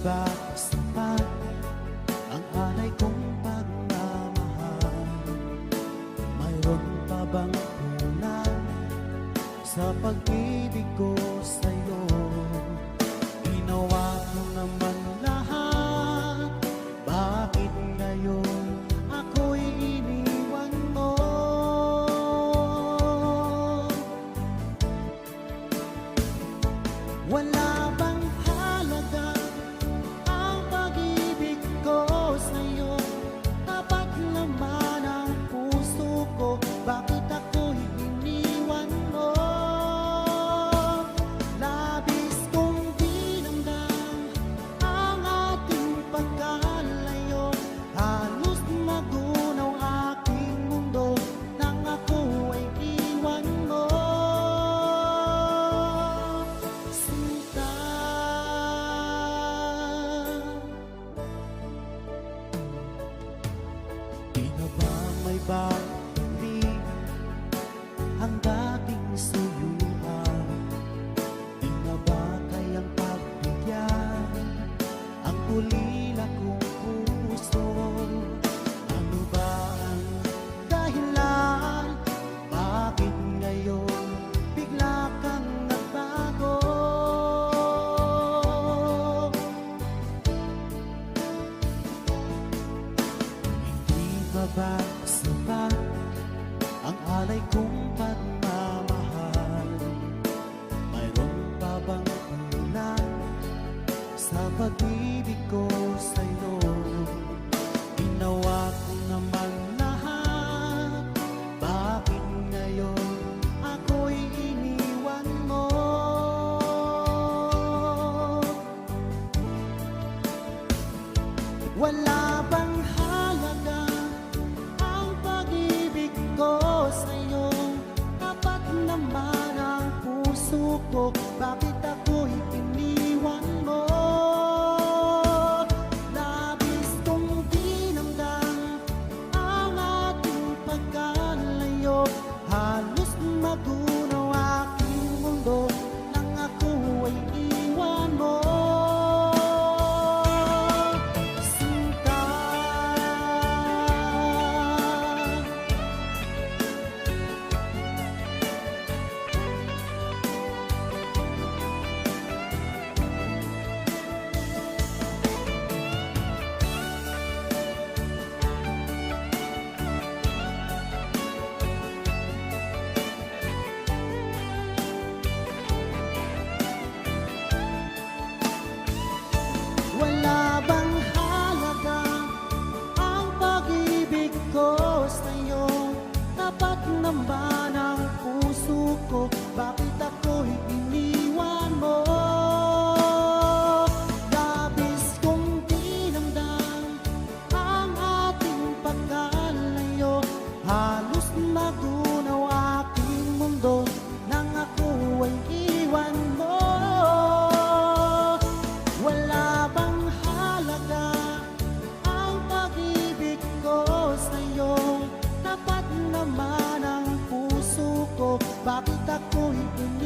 ba kasama ang anay kong pagmamahal? Mayroon pa bang kulang sa pag-ibig ko? ba ang dating suyuan? Di na ba pagbigyan ang kulila kong puso? Ano ba ang dahilan? Bakit ngayon bigla kang nagbago? Hindi ba ba batuta com impulso.